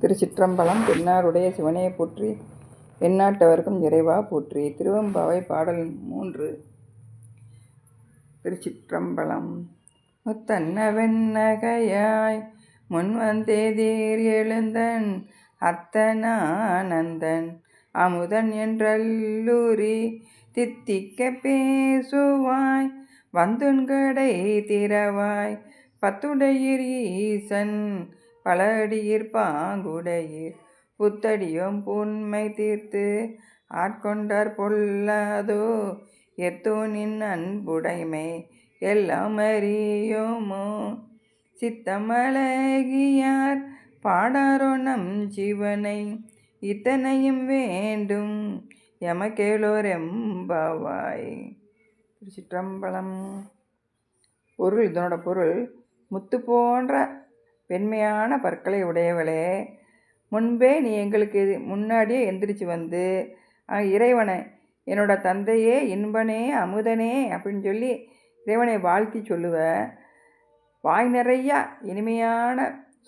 திருச்சிற்றம்பலம் தென்னாருடைய சிவனையை போற்றி எந்நாட்டவர்க்கும் இறைவா போற்றி. திருவம்பாவை பாடல் மூன்று. திருச்சிற்றம்பலம். முத்தன்ன வெண்ணகையாய் முன்வந்தேதீர் எழுந்தன் அத்தனானந்தன் அமுதன் என்றல்லூரி தித்திக்க பேசுவாய் வந்துன்கடை திறவாய் பத்துடையீர் ஈசன் பலடியிற் பாங்குடையீர். புத்தடியும் புன்மை தீர்த்து ஆட்கொண்டார் பொல்லாதோ எத்தோனின் அன்புடைமை எல்லாம் அறியோமோ? சித்தமழகியார் பாடாரோ நம் ஜீவனை இத்தனையும் வேண்டும் எமக்கேளோர் எம்பவாய். திருச்சிற்றம்பலம். பொருள் இதனோட பொருள் முத்து போன்ற பெண்மையான பற்களை உடையவளே. முன்பே நீ எங்களுக்கு இது முன்னாடியே எந்திரிச்சு வந்து இறைவனை என்னோட தந்தையே இன்பனே அமுதனே அப்படின்னு சொல்லி இறைவனை வாழ்த்தி சொல்லுவ. வாய் நிறையா இனிமையான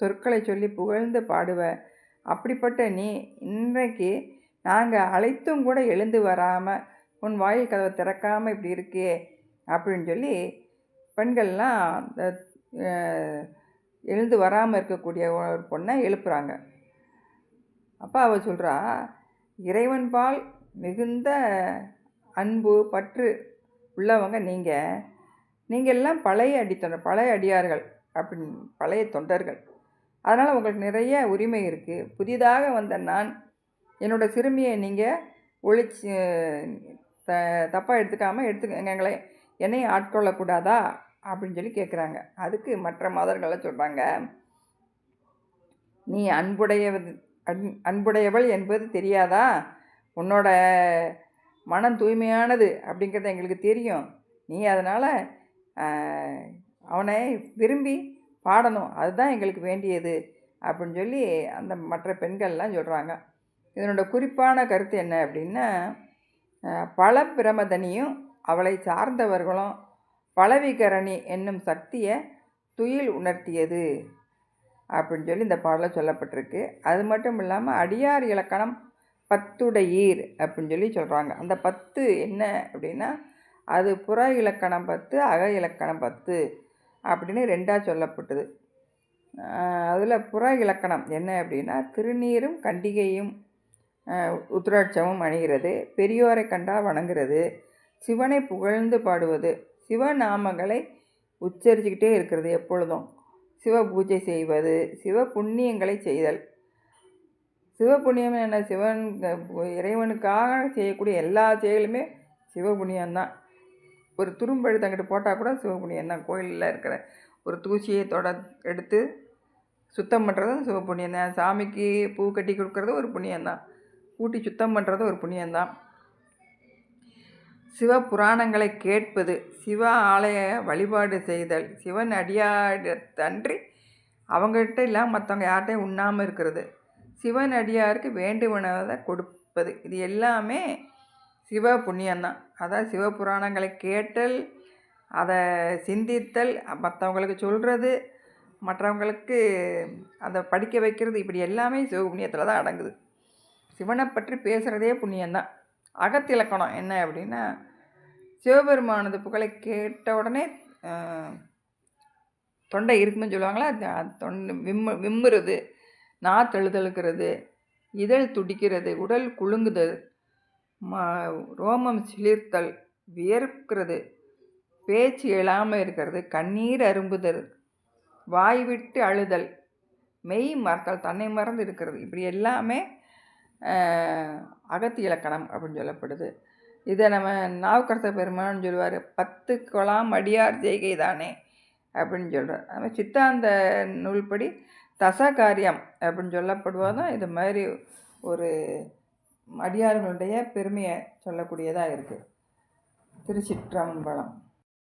சொற்களை சொல்லி புகழ்ந்து பாடுவ. அப்படிப்பட்ட நீ இன்றைக்கு நாங்கள் அழைத்தும் கூட எழுந்து வராமல் உன் வாயில் கதவை திறக்காமல் இப்படி இருக்கே அப்படின்னு சொல்லி பெண்கள்லாம் அந்த எழுந்து வராமல் இருக்கக்கூடிய ஒரு பொண்ணை எழுப்புறாங்க. அப்போ அவள் சொல்கிறா இறைவன் பால் மிகுந்த அன்பு பற்று உள்ளவங்க நீங்கள் நீங்கள் எல்லாம் பழைய அடித்தொண்டர் பழைய அடியார்கள் அப்படின்னு பழைய தொண்டர்கள். அதனால் உங்களுக்கு நிறைய உரிமை இருக்குது புதிதாக வந்த நான் என்னோடய சிறுமியை நீங்கள் ஒழிச்சு த தப்பாக எடுத்துக்காமல் எடுத்து எங்களை என்னையும் ஆட்கொள்ளக்கூடாதா? அப்படின்னு சொல்லி கேட்குறாங்க அதுக்கு மற்ற மதர்கள்லாம் சொல்கிறாங்க நீ அன்புடையவ அன் அன்புடையவள் என்பது தெரியாதா? உன்னோட மனம் தூய்மையானது அப்படிங்கிறது எங்களுக்கு தெரியும். நீ அதனால் அவனை விரும்பி பாடணும். அதுதான் எங்களுக்கு வேண்டியது அப்படின்னு சொல்லி அந்த மற்ற பெண்கள்லாம் சொல்கிறாங்க இதனோட குறிப்பான கருத்து என்ன அப்படின்னா பல பிரமதனியும் அவளை சார்ந்தவர்களும் பலவிகரணி என்னும் சக்தியை துயில் உணர்த்தியது. அப்படின்னு சொல்லி இந்த பாடலில் சொல்லப்பட்டிருக்கு. அது மட்டும் இல்லாமல் அடியார் இலக்கணம் பத்துடையீர் அப்படின்னு சொல்லி சொல்கிறாங்க அந்த பத்து என்ன அப்படின்னா அது புற இலக்கணம் பத்து அக இலக்கணம் பத்து அப்படின்னு ரெண்டாக சொல்லப்பட்டது. அதில் புற இலக்கணம் என்ன அப்படின்னா திருநீரும் கண்டிகையும் உத்திராட்சமும் அணிகிறது பெரியோரை கண்டால் வணங்குறது சிவனை புகழ்ந்து பாடுவது சிவநாமங்களை உச்சரிச்சுக்கிட்டே இருக்கிறது எப்பொழுதும். சிவ பூஜை செய்வது சிவ புண்ணியங்களை செய்தல். சிவ புண்ணியம் என்ன? சிவன் இறைவனுக்காக செய்யக்கூடிய எல்லா செயலுமே சிவ புண்ணியம்தான். ஒரு துரும்பெடுத்து அங்கிட்டு போட்டால் கூட சிவ புண்ணியம்தான். கோயிலில் இருக்கிற ஒரு தூசியை தொட எடுத்து சுத்தம் பண்ணுறதும் சிவ புண்ணியம் தான் சாமிக்கு பூ கட்டி கொடுக்கறது ஒரு புண்ணியம்தான். கூட்டி சுத்தம் பண்ணுறது ஒரு புண்ணியம்தான். சிவ புராணங்களை கேட்பது சிவ ஆலய வழிபாடு செய்தல். சிவன் அடியாரத்தன்றி அவங்ககிட்ட இல்லாமல் மற்றவங்க யார்கிட்டையும் உண்ணாமல் இருக்கிறது. சிவன் அடியாருக்கு வேண்டுவனதை கொடுப்பது. இது எல்லாமே சிவ புண்ணியம்தான். அதாவது சிவ புராணங்களை கேட்டல் அதை சிந்தித்தல் மற்றவங்களுக்கு சொல்கிறது மற்றவங்களுக்கு அதை படிக்க வைக்கிறது இப்படி எல்லாமே சிவ புண்ணியத்தில் தான் அடங்குது. சிவனை பற்றி பேசுகிறதே புண்ணியம்தான். அகத்திலக்கணம் என்ன அப்படின்னா சிவபெருமானது புகழை கேட்ட உடனே தொண்டை இருக்குன்னு சொல்லுவாங்களா தொண்டை விம்மு விம்முறது நா தழுதழுக்கிறது இதழ் துடிக்கிறது உடல் குலுங்குதல் ம ரோமம் சிலிர்த்தல் வியர்க்கிறது பேச்சு எழாமல் இருக்கிறது கண்ணீர் அரும்புதல் வாய் விட்டு அழுதல் மெய் மறத்தல் தன்னை மறந்து இருக்கிறது இப்படி எல்லாமே அகத்தி இலக்கணம் அப்படின்னு சொல்லப்படுது. இதை நம்ம நாவுக்கரச பெருமான்னு சொல்லுவார் பத்து கொலாம் அடியார் செய்கை தானே அப்படின்னு சொல்கிறார் நம்ம சித்தாந்த நூல்படி தசகாரியம் அப்படின்னு சொல்லப்படுவதும் இது மாதிரி ஒரு அடியார்களுடைய பெருமையை சொல்லக்கூடியதாக இருக்குது திருச்சிற்றம்பலம்.